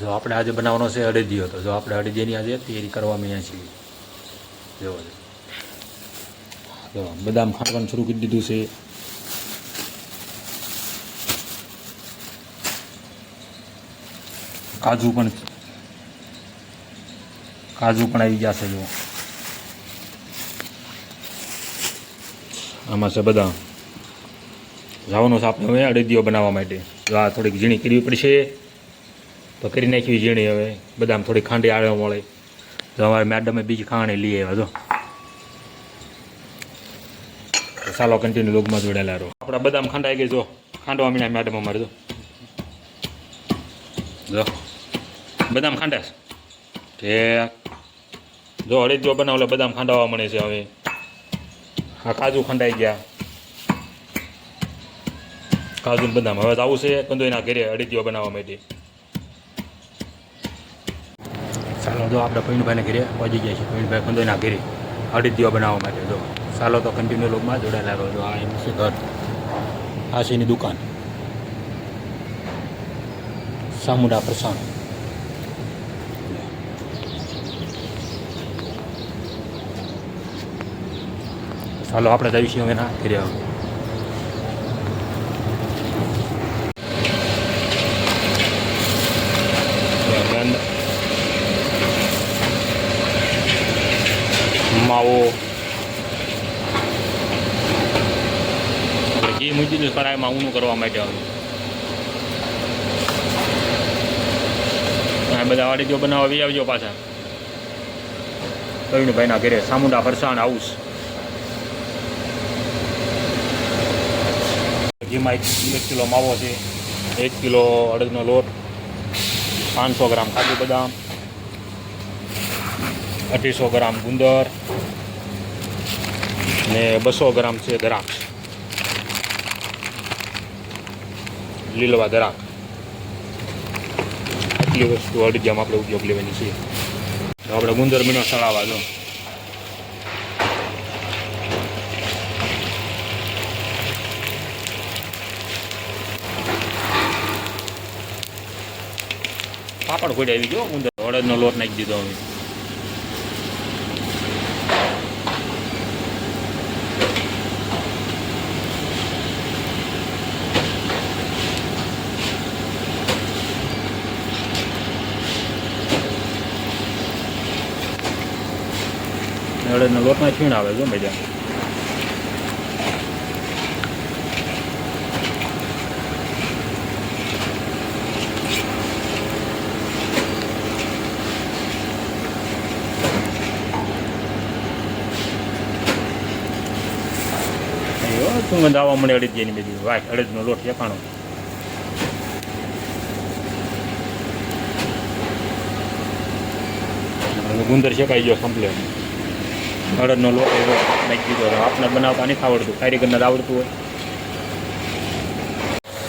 જો આપણે આજે બનાવવાનો છે અડદિયો તો જો આપણે અડદિયાની આજે તૈયારી કરવા માંડ્યા છીએ. જોવો જો, બદામ ખાંડવાનું શરૂ કરી દીધું છે. કાજુ પણ કાજુ પણ આવી ગયા છે, જો. આમાં છે બદામ. જવાનું છે આપણે હવે અડદિયો બનાવવા માટે. જો આ થોડીક ઝીણી કરવી પડશે. તો કરી નાખવી ઝીણી હવે. બદામ થોડી ખાંડી આળે મળે તો અમારે મેડમે બીજી ખાણી લઈ આવ્યા, જો. ચાલો કન્ટિન્યુ લોગમાં જોડેલા રહો. આપણા બદામ ખાંડાઈ ગઈ, જો. ખાંડવા મીણા મેડમ અમારે, જો. જો. બદામ ખાંડાશ કે જો અડદિયો બનાવો એટલે બદામ ખાંડાવા મળે છે હવે. હા કાજુ ખંડાઈ ગયા. કાજુ બદામ. હવે આવું છે કંદોઈના ઘરે અડદિયો બનાવવા માટે. ચાલો જો આપણે પૈણભાઈને ઘરે પહોંચી ગયા છીએ, પૈણભાઈ કંદોઈના ઘરે. અડદિયો બનાવવા માટે જો. ચાલો તો કન્ટિન્યુ લોકમાં જોડાયેલા રહો. જો આ એનું છે ઘર. આ છે એની દુકાન. સામુડા પ્રસાણ. ચાલો, આપણે જઈશું એના ઘરે હવે. માવો આપણે ઘી મૂકી દીધું કડાઈમાં ઊનું કરવા માટે આ બધા વાડી જો બનાવવા વી આવજો પાછા. ભાઈના ઘરે સામુંડા ફરસાણ હાઉસ. જેમાં એક કિલો માવો છે એક કિલો અડદનો લોટ પાંચસો ગ્રામ કાજુ બદામ અઢીસો ગ્રામ ગુંદર ને બસો ગ્રામ છે દ્રાક્ષ. લીલવા દ્રાક્ષ. આટલી વસ્તુ અડદિયામાં આપણે ઉપયોગ લેવાની છે. તો આપણે ગુંદર મીનો સળાવા જો પાપડ ખોડી આવી ગયો ગુંદર. અડદનો લોટ નાખી દીધો હવે અડદનો લોટમાં છીણ આવે જો મજા સુગંધ આવવા મળે અડદિયાની બધી. વાહ, અડદનો લોટ હવે ગુંદર શેકાઈ ગયો કમ્પ્લેટ અડદનો લોટ એવો નાખી દીધો. હતો આપણે બનાવતા નથી આવડતું. કારીગરને આવડતું હોય.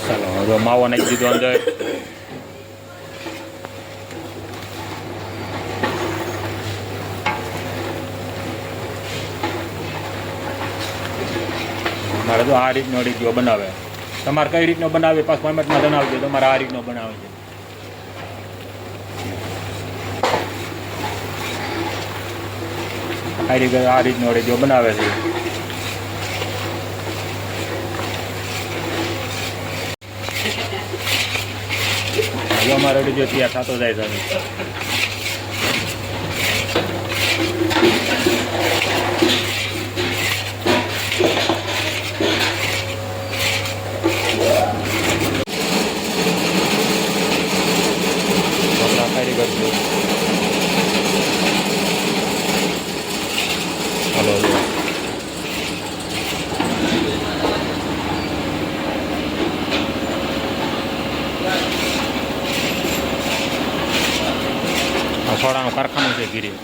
ચાલો, હવે માવો નાખી દીધો અંદર. મારે તો આ રીતનો અડીજો બનાવે. તમારે કઈ રીતનો બનાવે? પાછું કોમેન્ટમાં જણાવજો. તમારે આ રીતનો બનાવે છે. કારીગર આ રીતનો રેડિયો બનાવે છે. અમારો રેડિયો તૈયાર થતો જાય છે આપણા કારીગર છે હલો હલો આ સોડાનું કારખાનું છે ગીરી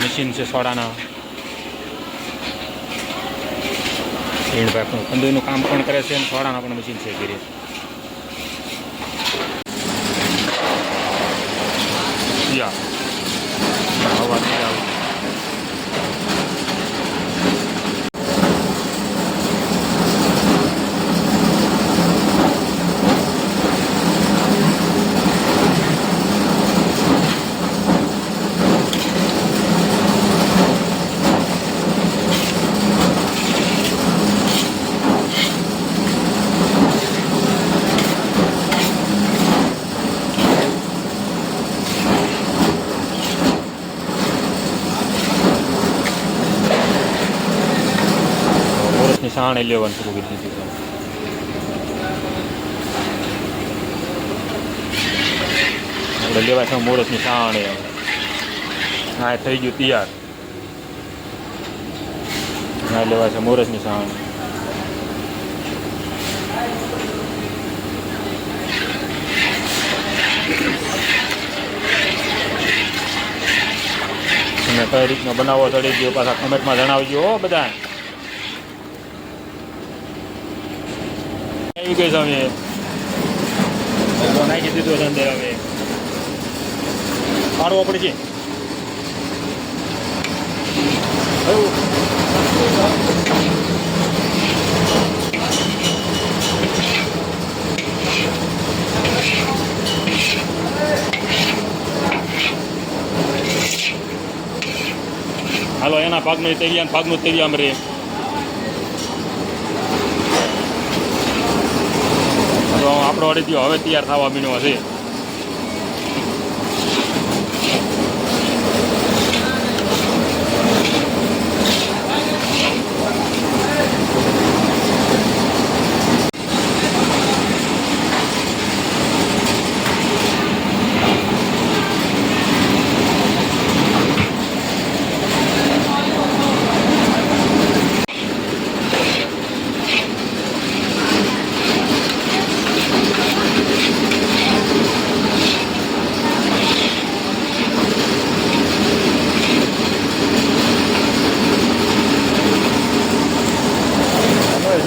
મશીન છે સોડાના. હીણભાઈ કંદોઈનું કામ પણ કરે છે અને સોડાના પણ મશીન છે ગીરી યા નહીં આવે સાણે લેવાનું શરૂ કરી દીધું છે આપણે લેવા છે મોરસની સાણે હવે હા એ થઈ ગયું તૈયાર હા લેવા છે મોરસની સાણ તમે કઈ રીતનો બનાવો ચડી ગયો પાછા કમેન્ટમાં જણાવજો હો બધા આવી ગઈ હવે નાખી દીધો અંદર હવે પાડવો પડશે હાલો એના ભાગનું તેરિયા ભાગનું તેરિયામ રે તો આપણો હવે તૈયાર થવા મીનો હશે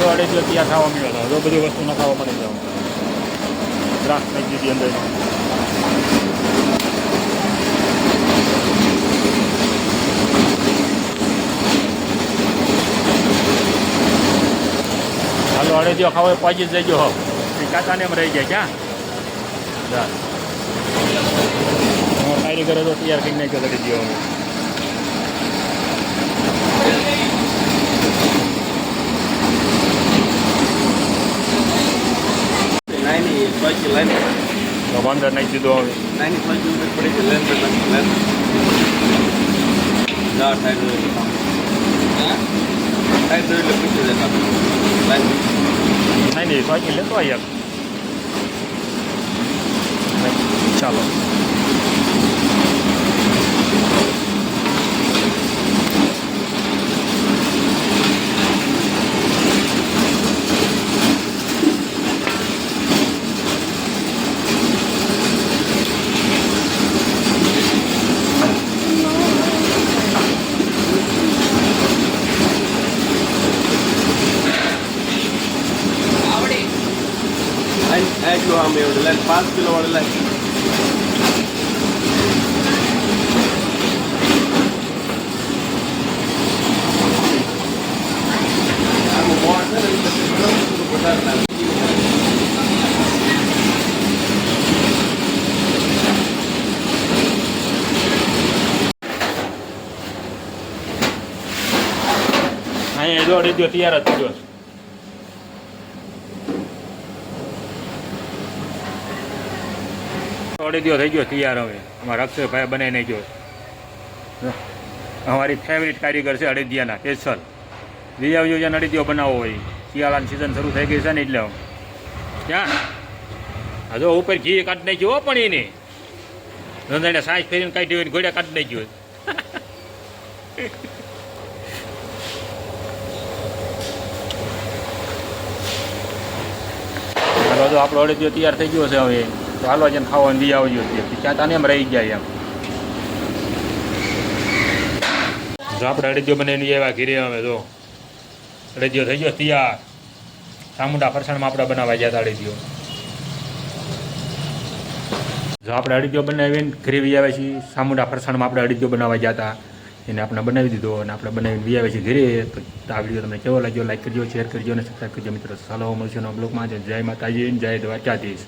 હવે જો અડધ્યો ત્યાં ખાવા મળ્યો હતો જો બધી વસ્તુ નખાવા મળી જાવ દ્રાક્ષ નાખી દીધી અંદર. હાલો અડધ્યો ખાવા પાજી જ જજો. હો કાકાને એમ રહી જાય, ક્યાં? કારીગરો તો તૈયાર કરી નાખ્યો અડધ્યો નાની સ્વાચી લાઈન અંદર નાખી દીધો હવે નાની સ્વાચી ઉપર પડી છે લેન પર લેન જા ટાઈટ રહી ટાઈટ રહી એટલે પૂછી દેતા લાઈન નહીં સાયકલ લેતો યાર ચાલો આઈ આઈ જો આમ એવું લાઈન પાંચ કિલો વાળી લાઈન આનું મોણ છે ને એ પછી થોડું વધારે લાગે. અહીંયા જો અડી દો તૈયાર જ થયો દો થઈ ગયો તૈયાર હવે. અમારા બનાવી નહીં જો, અમારી ફેવરિટ કારીગર છે અડદિયાના સ્પેશિયલ લઈ આવજો જ્યાં અડદિયો બનાવવો હોય. શિયાળાની સિઝન શરૂ થઈ ગઈ છે ને એટલે. ક્યાં? હા જો ઉપર ઘી કાઢી નાખ્યો પણ એને. ધંધાને સાંજ ફેરીને કાઢી હોય ને ઘોડ્યા કાઢી નાખ્યો આપણો અડદિયો તૈયાર થઈ ગયો છે હવે. તો હાલો જઈને ખાવાનું બી આવજો ક્યાં તાને એમ રહી ગયા એમ. જો આપણે અડદિયો બનાવીને એવા ઘીરે હવે જો. અડદિયો થઈ ગયો તૈયાર. ચામુંડા ફરસાણમાં આપણે બનાવવા ગયા હતા અડદિયો. જો આપણે અડદિયો બનાવીને ઘરે વી આવ્યા છીએ સામુંડા ફરસાણમાં આપણે અડદિયો બનાવવા હતા. એને આપણે બનાવી દીધો અને આપણે બનાવીને વી આવે છે ઘરે. તો આ વીડિયો તમને કેવો લાગ્યો લાઈક કરજો શેર કરજો અને સબસ્ક્રાઈબ કરજો મિત્રો. ચાલો, મળશે બ્લોગમાં. જય માતાજી, જય દ્વારકાધીશ.